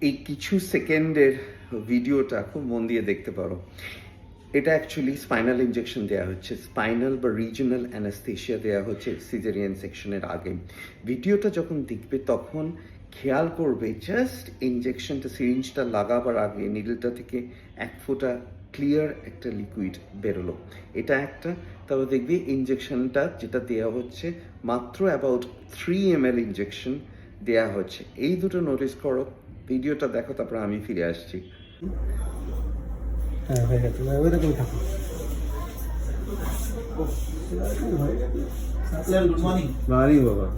এই কিছু সেকেন্ডের ভিডিওটা খুব মন দিয়ে দেখতে পারো। এটা অ্যাকচুয়ালি স্পাইনাল ইনজেকশন দেওয়া হচ্ছে। স্পাইনাল বা রিজনাল অ্যানাস্থেশিয়া দেওয়া হচ্ছে সিজারিয়ান সেকশনের আগে। ভিডিওটা যখন দেখবে তখন খেয়াল করবে জাস্ট ইনজেকশনটা সিরিঞ্জটা লাগাবার আগে নিডলটা থেকে এক ফোঁটা ক্লিয়ার একটা লিকুইড বেরোলো। এটা একটা। তারপর দেখবে ইনজেকশনটা যেটা দেওয়া হচ্ছে মাত্র about three M L injection দেওয়া হচ্ছে। এই দুটো নোটিস করো। ভিডিওটা দেখো তারপর আমি ফিরে আসছি। হ্যাঁ হয়ে গেছে। ওইরকম থাকুন গুড মর্নিং বাড়ি বাবা।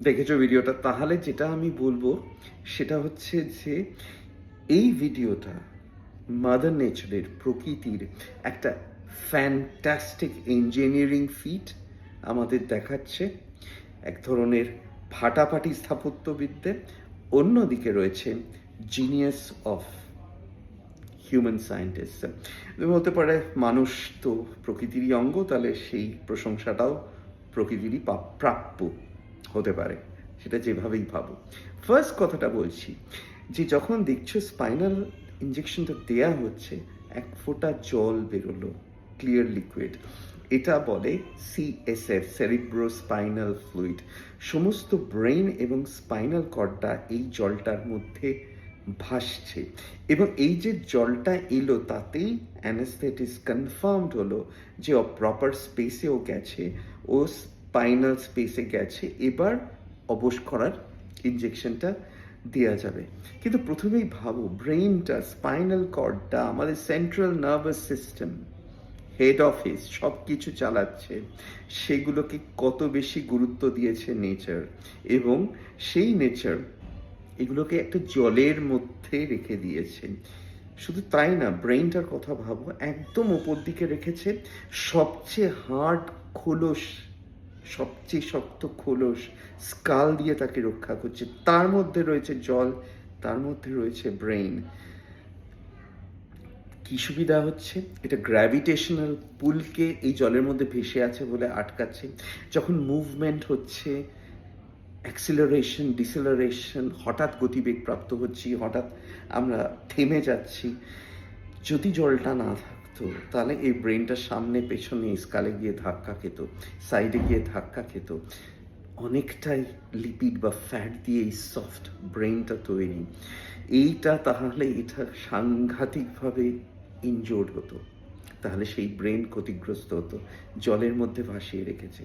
দেখেছ ভিডিওটা? তাহলে যেটা আমি বলব সেটা হচ্ছে যে এই ভিডিওটা মাদার নেচারের প্রকৃতির একটা ফ্যান্টাস্টিক ইঞ্জিনিয়ারিং ফিট আমাদের দেখাচ্ছে। এক ধরনের ফাটাফাটি স্থাপত্যবিদ্যে অন্যদিকে রয়েছে জিনিয়াস অফ হিউম্যান সায়েন্টিস্ট তুমি বলতে পারে মানুষ তো প্রকৃতিরই অঙ্গ, তাহলে সেই প্রশংসাটাও প্রকৃতিরই প্রাপ্য হতে পারে, সেটা যেভাবেই ভাবো ফার্স্ট কথাটা বলছি যে যখন দেখছ স্পাইনাল ইঞ্জেকশনটা দেয়া হচ্ছে, এক ফোঁটা জল বেরোলো ক্লিয়ার লিকুইড এটা বলে সিএসএফ সেরিব্রো স্পাইনাল ফ্লুইড সমস্ত ব্রেন এবং স্পাইনাল কর্ডটা এই জলটার মধ্যে ভাসছে। এবং এই যে জলটা এলো, তাতেই অ্যানাস্থেটিস কনফার্মড হলো যে ও প্রপার স্পেসেও গেছে, ও স্পাইনাল স্পেসে গেছে। এবার অবশ করার ইনজেকশনটা দেওয়া যাবে। কিন্তু প্রথমেই ভাবো ব্রেনটা স্পাইনাল কর্ডটা, আমাদের central nervous system, head office সব কিছু চালাচ্ছে, সেগুলোকে কত বেশি গুরুত্ব দিয়েছে নেচার। এবং সেই নেচার এগুলোকে একটা জলের মধ্যে রেখে দিয়েছে। শুধু তাই না ব্রেনটার কথা ভাবো, একদম ওপর দিকে রেখেছে, সবচেয়ে হার্ড, খোলস সবচেয়ে শক্ত, খোলস স্কাল দিয়ে তাকে রক্ষা করছে। তার মধ্যে রয়েছে জল, তার মধ্যে রয়েছে ব্রেইন। কি সুবিধা হচ্ছে? এটা গ্র্যাভিটেশনাল পুলকে এই জলের মধ্যে ভেসে আছে বলে আটকাচ্ছে। যখন মুভমেন্ট হচ্ছে অ্যাক্সিলারেশন ডিসেলারেশন হঠাৎ গতিবেগ প্রাপ্ত হচ্ছি, হঠাৎ আমরা থেমে যাচ্ছি। যদি জলটা না থাকতো তাহলে এই ব্রেনটা সামনে পেছনে স্কালে গিয়ে ধাক্কা খেত সাইডে গিয়ে ধাক্কা খেত। অনেকটাই লিপিড বা ফ্যাট দিয়ে এই সফট ব্রেনটা তৈরি। এইটা তাহলে এটা সাংঘাতিকভাবে ইনজোর্ড হতো। তাহলে সেই ব্রেন ক্ষতিগ্রস্ত হতো, জলের মধ্যে ভাসিয়ে রেখেছে।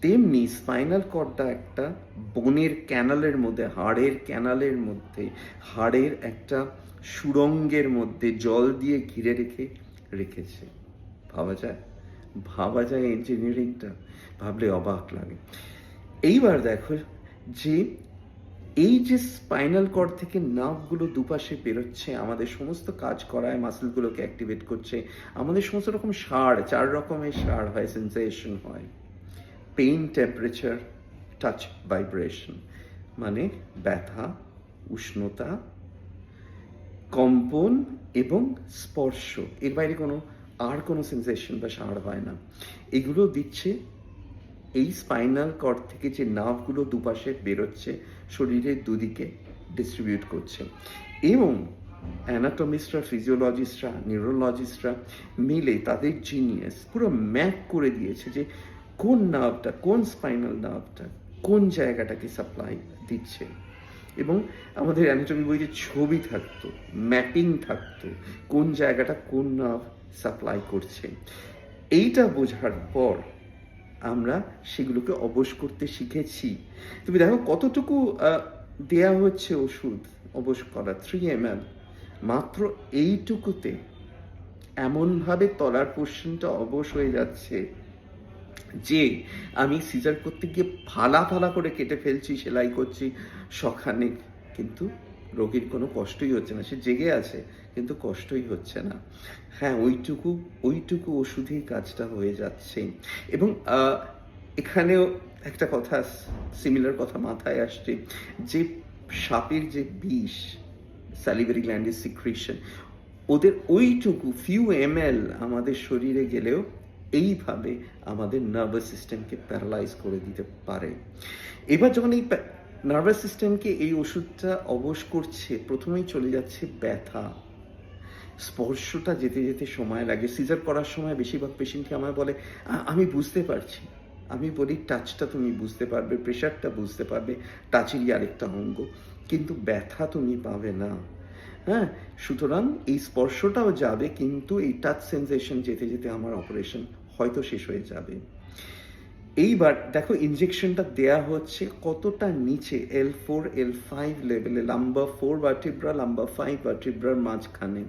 তেমনি স্পাইনাল কর্ডটা একটা বনের ক্যানালের মধ্যে, হাড়ের ক্যানালের মধ্যে, হাড়ের একটা সুরঙ্গের মধ্যে জল দিয়ে ঘিরে রেখে রেখেছে। ভাবা যায়? ভাবা যায় ইঞ্জিনিয়ারিংটা ভাবলে অবাক লাগে। এইবার দেখো যে এই যে স্পাইনাল কর্ড থেকে নার্ভগুলো দুপাশে বেরোচ্ছে, আমাদের সমস্ত কাজ করায় মাসেলগুলোকে অ্যাক্টিভেট করছে, আমাদের সমস্ত রকম সার, চার রকমের সার হয় সেন্সেশন হয়। পেইন টেম্পারেচার টাচ ভাইব্রেশন মানে ব্যথা, উষ্ণতা কম্পন এবং স্পর্শ। এর বাইরে কোনো, আর কোনো সেন্সেশন বা সার হয় না। এগুলো দিচ্ছে, এই স্পাইনাল কর্ড থেকে যে নার্ভগুলো দুপাশে বেরোচ্ছে, শরীরের দুদিকে ডিস্ট্রিবিউট করছে। এবং অ্যানাটমিস্টরা ফিজিওলজিস্টরা নিউরোলজিস্টরা মিলে তাদের জিনিয়াস পুরো ম্যাপ করে দিয়েছে যে কোন নার্ভটা কোন স্পাইনাল নার্ভটা কোন জায়গাটাকে সাপ্লাই দিচ্ছে। এবং আমাদের অ্যানাটমি বইতে ছবি থাকতো, ম্যাপিং থাকতো, কোন জায়গাটা কোন নার্ভ সাপ্লাই করছে, এইটা বোঝার পর আমরা সেগুলোকে অবশ করতে শিখেছি। তুমি দেখো কতটুকু দেয়া হচ্ছে ওষুধ অবশ করা থ্রি এম মাত্র এইটুকুতে এমনভাবে তলার পোর্শনটা অবশ হয়ে যাচ্ছে যে আমি সিজার করতে গিয়ে ফালা ফালা করে কেটে ফেলছি, সেলাই করছি সখানে কিন্তু রোগীর কোনো কষ্টই হচ্ছে না, সে জেগে আছে, কিন্তু কষ্টই হচ্ছে না। হ্যাঁ ওইটুকু ওইটুকু ওষুধেই কাজটা হয়ে যাচ্ছে। এবং এখানেও একটা কথা সিমিলার কথা মাথায় আসছে, যে সাপের যে বিষ স্যালিভারি গ্ল্যান্ডের সিক্রেশন ওদের ওইটুকু ফিউ এম আমাদের শরীরে গেলেও এইভাবে আমাদের নার্ভাস সিস্টেমকে প্যারালাইজ করে দিতে পারে। এবার যখন এই নার্ভাস সিস্টেমকে এই ওষুধটা অবশ করছে, প্রথমেই চলে যাচ্ছে ব্যথা। স্পর্শটা যেতে যেতে সময় লাগে। সিজার করার সময় বেশিরভাগ পেশেন্টকে আমায় বলে আমি বুঝতে পারছি। আমি বলি টাচটা তুমি বুঝতে পারবে প্রেশারটা বুঝতে পারবে টাচেরই আরেকটা অঙ্গ। কিন্তু ব্যথা তুমি পাবে না। হ্যাঁ সুতরাং এই স্পর্শটাও যাবে, কিন্তু এই টাচ সেন্সেশন যেতে যেতে আমার অপারেশন হয়তো শেষ হয়ে যাবে। এইবার দেখো ইনজেকশনটা দেয়া হচ্ছে কতটা নিচে এল ফোর এল ফাইভ লেভেলে lumbar four vertebra lumbar five ভার্টিব্রার মাঝখানে।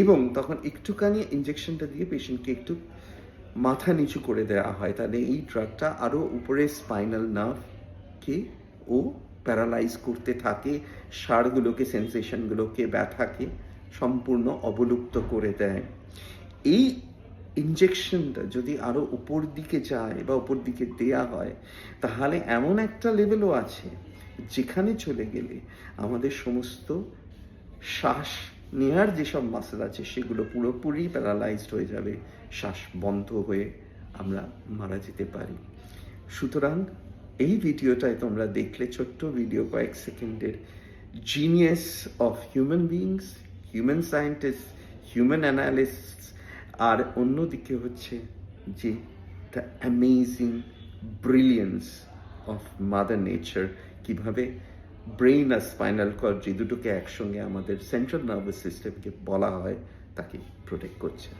এবং তখন একটুখানি ইনজেকশনটা দিয়ে পেশেন্টকে একটু মাথা নিচু করে দেওয়া হয়। তাহলে এই ড্রাগটা আরও উপরে স্পাইনাল নার্ভকে ও প্যারালাইজ করতে থাকে, সারগুলোকে, সেন্সেশনগুলোকে, ব্যথাকে সম্পূর্ণ অবলুপ্ত করে দেয়। এই ইনজেকশনটা যদি আরও উপর দিকে যায় বা উপর দিকে দেয়া হয়, তাহলে এমন একটা লেভেলও আছে, যেখানে চলে গেলে আমাদের সমস্ত শ্বাস নেওয়ার যেসব মাসেল আছে, সেগুলো পুরোপুরি প্যারালাইজড হয়ে যাবে, শ্বাস বন্ধ হয়ে আমরা মারা যেতে পারি। সুতরাং এই ভিডিওটায় তোমরা দেখলে ছোট্ট ভিডিও কয়েক সেকেন্ডের genius of human beings human scientist human analyst আর অন্যদিকে হচ্ছে যে the amazing brilliance of mother nature কীভাবে ব্রেইন আর স্পাইনাল কর্ড যে দুটোকে একসঙ্গে আমাদের সেন্ট্রাল নার্ভাস সিস্টেমকে বলা হয়, তাকে প্রোটেক্ট করছে।